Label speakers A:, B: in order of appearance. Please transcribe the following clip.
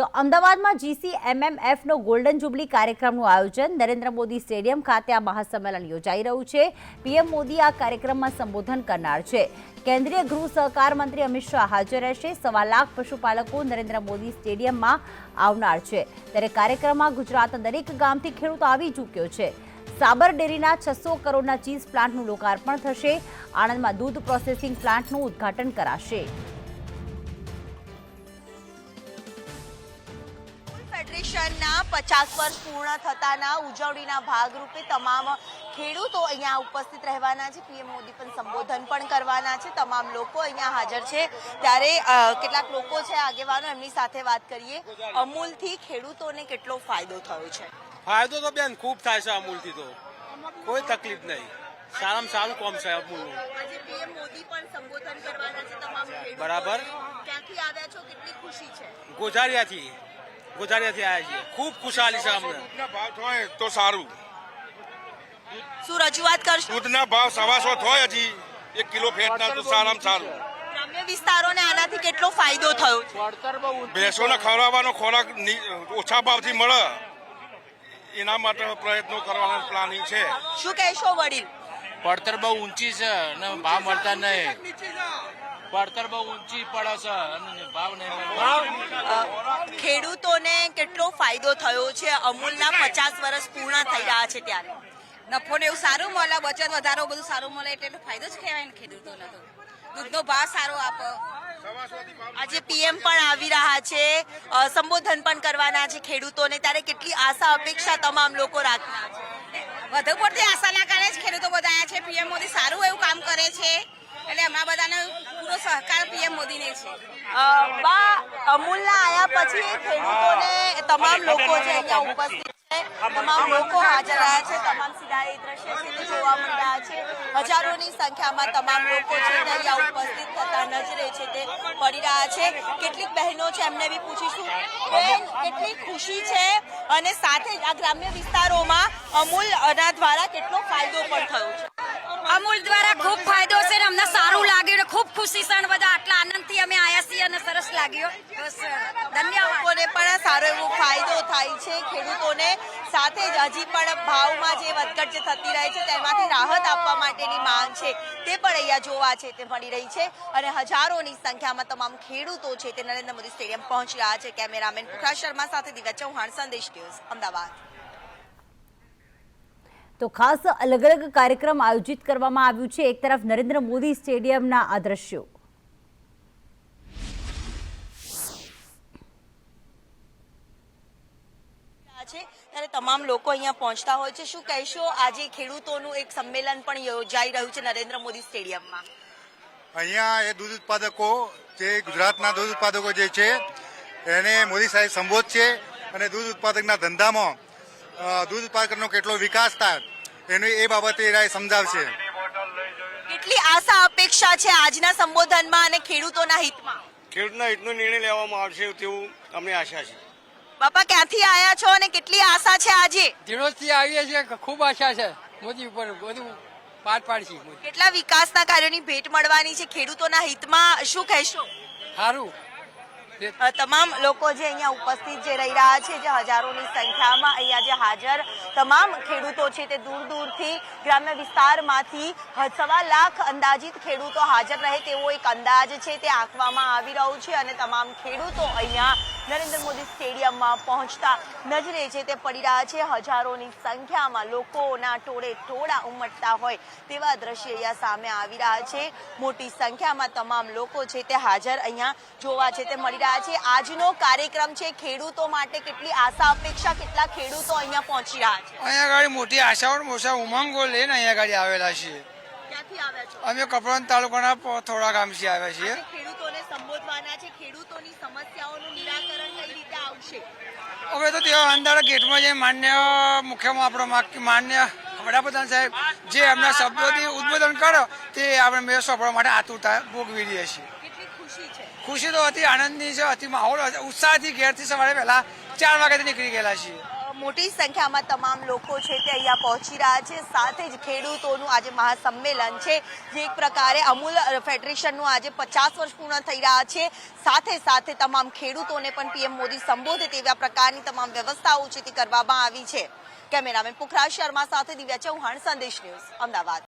A: તો અમદાવાદમાં GC એમએમએફનો golden jubilee કાર્યક્રમનું આયોજન નરેન્દ્ર મોદી સ્ટેડિયમ ખાતે આ મહાસંમેલન યોજાઈ રહ્યું છે. પીએમ મોદી આ કાર્યક્રમમાં સંબોધન કરનાર છે. કેન્દ્રીય ગૃહ સહકાર મંત્રી અમિત શાહ હાજર રહેશે. સવા લાખ પશુપાલકો નરેન્દ્ર મોદી સ્ટેડિયમમાં આવનાર છે. ત્યારે કાર્યક્રમમાં ગુજરાતના દરેક ગામથી ખેડૂત આવી ચૂક્યો છે. સાબર ડેરીના છસો કરોડના ચીઝ પ્લાન્ટનું લોકાર્પણ થશે. આણંદમાં દૂધ પ્રોસેસિંગ પ્લાન્ટનું ઉદ્ઘાટન કરાશે.
B: ફેડરેશનના પચાસ વર્ષ પૂર્ણ થતાના ઉજવણીના ભાગરૂપે તમામ ખેડૂતો અહીંયા ઉપસ્થિત રહેવાના છે. પીએમ મોદી પણ સંબોધન પણ કરવાના છે. તમામ લોકો અહીંયા હાજર છે. ત્યારે કેટલાક લોકો છે આગેવાનો એમની સાથે વાત કરીએ. અમૂલથી ખેડૂતોને કેટલો ફાયદો થયો છે?
C: ફાયદો તો બેન ખૂબ થાય છે અમૂલથી તો. કોઈ તકલીફ નહીં. સારામાં સારું કોમ છે અમૂલનું.
B: આજે પીએમ મોદી પણ સંબોધન કરવાના છે તમામ
C: બરાબર.
B: ક્યાંથી આવ્યા છો? કેટલી ખુશી છે?
C: ગોઝારિયાથી ગોઝારિયાથી આવ્યા છીએ. ખૂબ ખુશાલી છે અમને.
D: ભાવ થાય તો સારું.
B: શું રજૂઆત કરશો?
D: દૂધના ભાવ સવાસો થાય હજી. એક કિલો ફેટના તો સારામાં સારું.
B: ગ્રામ્ય વિસ્તારોને આનાથી કેટલો ફાયદો થયો છે?
D: ભેંસોને ખવડાવવાનો ખોરાક ઓછા ભાવથી મળે. એના માટે પ્રયત્નો કરવાનો પ્લાનિંગ છે.
B: શું કહેશો વડીલ?
E: પડતર બહુ ઊંચી છે અને ભાવ મળતા નહીં. પડતર બહુ ઊંચી પડે છે અને ભાવ નહીં
B: ખેડૂતોને કેટલો ફાયદો થયો છે? અમૂલના પચાસ વર્ષ પૂર્ણ થઈ રહ્યા છે ત્યારે.
F: નફો ને એવું સારું મળે બચત વધારો બધું સારું મળે એટલે ફાયદો જ કહેવાય ને ખેડૂતોને તો. દૂધનો ભાવ સારો આપો.
B: આજે પીએમ પણ આવી રહ્યા છે. સંબોધન પણ કરવાના છે ખેડૂતોને. ત્યારે કેટલી આશા અપેક્ષા તમામ લોકો રાખના છે?
F: વધુ પડતી આશાના કારણે જ ખેડૂતો બધા આવ્યા છે. પીએમ મોદી સારું એવું કામ કરે છે. એટલે હમણાં બધાને પૂરો સહકાર પીએમ મોદીને છે.
B: બા અમૂલના આયા પછી ખેડૂતોને તમામ લોકો છે અહીંયા ઉપસ્થિત છે, તમામ લોકો હાજર રહ્યા છે, તમામ સીધા એ દ્રશ્ય છે જોવા મળી રહ્યા છે. હજારોની સંખ્યામાં તમામ લોકો છે અહીંયા ઉપસ્થિત થતા નજરે છે તે પડી રહ્યા છે. કેટલીક બહેનો છે, એમને બી પૂછીશું. બેન, કેટલી ખુશી છે અને સાથે જ આ ગ્રામ્ય વિસ્તારોમાં અમૂલ દ્વારા કેટલો ફાયદો પણ થયો છે?
F: અમૂલ દ્વારા ખૂબ ફાયદો છે ને અમને સારું લાગ્યું ને ખૂબ ખુશી સણ બધા આટલા આનંદથી અમે આયા છીએ અને સરસ લાગ્યો. બસ ધન્યવાદ.
B: પણ સારો એવો ફાયદો થાય છે. ખેડૂતોને સાથે જ હજી પણ ભાવમાં જે વધઘટ જે થતી રહે છે, તેમાંથી રાહત આપવા માટેની માંગ છે, તે પણ અહીંયા જોવા છે, તે મળી રહી છે. અને હજારોની સંખ્યામાં તમામ ખેડૂતો છે તે નરેન્દ્ર મોદી સ્ટેડિયમ પહોંચી રહ્યા છે. કેમેરામેન પુખરા શર્મા સાથે દિવ્યા ચૌહાણ, સંદેશ ન્યૂઝ, અમદાવાદ.
A: તો ખાસ અલગ અલગ કાર્યક્રમ આયોજિત કરવામાં આવ્યું છે. એક તરફ નરેન્દ્ર મોદી સ્ટેડિયમના આ દ્રશ્યો.
B: છે ત્યારે તમામ લોકો અહીંયા પહોંચતા હોય છે. શું કહેશો? આજે ખેડૂતોનું એક સંમેલન પણ યોજાઈ રહ્યું છે નરેન્દ્ર મોદી સ્ટેડિયમમાં.
G: અહીંયા એ દૂધ ઉત્પાદકો જે ગુજરાતના દૂધ ઉત્પાદકો જે છે એને મોદી સાહેબ સંબોધ છે અને દૂધ ઉત્પાદકના ધંધામાં દૂધ ઉત્પાદકનો કેટલો વિકાસ થાય એનું એ બાબતે રાય સમજાવશે.
B: કેટલી આશા અપેક્ષા છે આજના સંબોધનમાં અને ખેડૂતોના હિતમાં?
D: ખેડૂતના હિતનો નિર્ણય લેવામાં આવશે તેવું અમને આશા છે.
B: બાપા ક્યાંથી આયા છો અને કેટલી આશા છે આજે?
H: ધીરોજથી આવીએ છીએ ખૂબ આશા છે. મોદી ઉપર બધું પાર પાડશે
B: કેટલા વિકાસના કાર્યોની ભેટ મળવાની છે ખેડૂતોના હિતમાં? શું કહેશો?
H: સારું
B: તમામ લોકો જે અહીંયા ઉપસ્થિત જે રહી રહ્યા છે, જે હજારોની સંખ્યામાં અહીંયા જે હાજર તમામ ખેડૂતો છે તે દૂર દૂરથી ગ્રામ્ય વિસ્તારમાંથી સવા લાખ અંદાજિત ખેડૂતો હાજર રહે તેવો એક અંદાજ છે તે આંકવામાં આવી રહ્યું છે અને તમામ ખેડૂતો અહીંયા નરેન્દ્ર મોદી સ્ટેડિયમમાં પહોંચતા નજરે છે તે પડી રહ્યા છે હજારોની સંખ્યામાં લોકોના ટોળે ટોળા ઉમટતા હોય તેવા દ્રશ્ય અહીંયા સામે આવી રહ્યા છે. મોટી સંખ્યામાં તમામ લોકો છે તે હાજર અહીંયા જોવા છે તે મળી રહ્યા છે. આજનો કાર્યક્રમ છે ખેડૂતો માટે કેટલી આશા અપેક્ષા કેટલા ખેડૂતો અહીંયા પહોંચી રહ્યા છે?
H: અહીંયા આગળ મોટી આશાઓ મોટા ઉમંગો લઈને અહીંયા આગળ આવેલા છીએ.
B: ક્યાંથી આવ્યા છો?
H: અમે કપડવંત તાલુકાના થોડા ગામથી આવ્યા છીએ.
B: ખેડૂતોને સંબોધવાના છે ખેડૂતોની
H: હવે તો તેઓ અંદાજે ગેટમાં જે માન્ય મુખ્યમાં આપણો માન્ય વડાપ્રધાન સાહેબ જે એમના શબ્દોથી ઉદ્બોધન કરો તે આપણે મેં સોંપવા માટે આતુરતા ભોગવી રહીએ છીએ.
B: ખુશી
H: તો અતિ આનંદની છે અતિ માહોલ ઉત્સાહથી ઘેરથી સવારે પહેલા ચાર વાગ્યાથી નીકળી ગયેલા છીએ.
B: મોટી સંખ્યામાં તમામ લોકો છે તે અહીંયા પહોંચી રહ્યા છે. સાથે જ ખેડૂતોનું આજે મહાસંમેલન છે, જે એક પ્રકારે અમૂલ ફેડરેશનનું આજે પચાસ વર્ષ પૂર્ણ થઈ રહ્યા છે. સાથે સાથે તમામ ખેડૂતોને પણ પીએમ મોદી સંબોધે તેવા પ્રકારની તમામ વ્યવસ્થાઓ છે કરવામાં આવી છે. કેમેરામેન પુખરાજ શર્મા સાથે દિવ્યા ચૌહાણ, સંદેશ ન્યૂઝ, અમદાવાદ.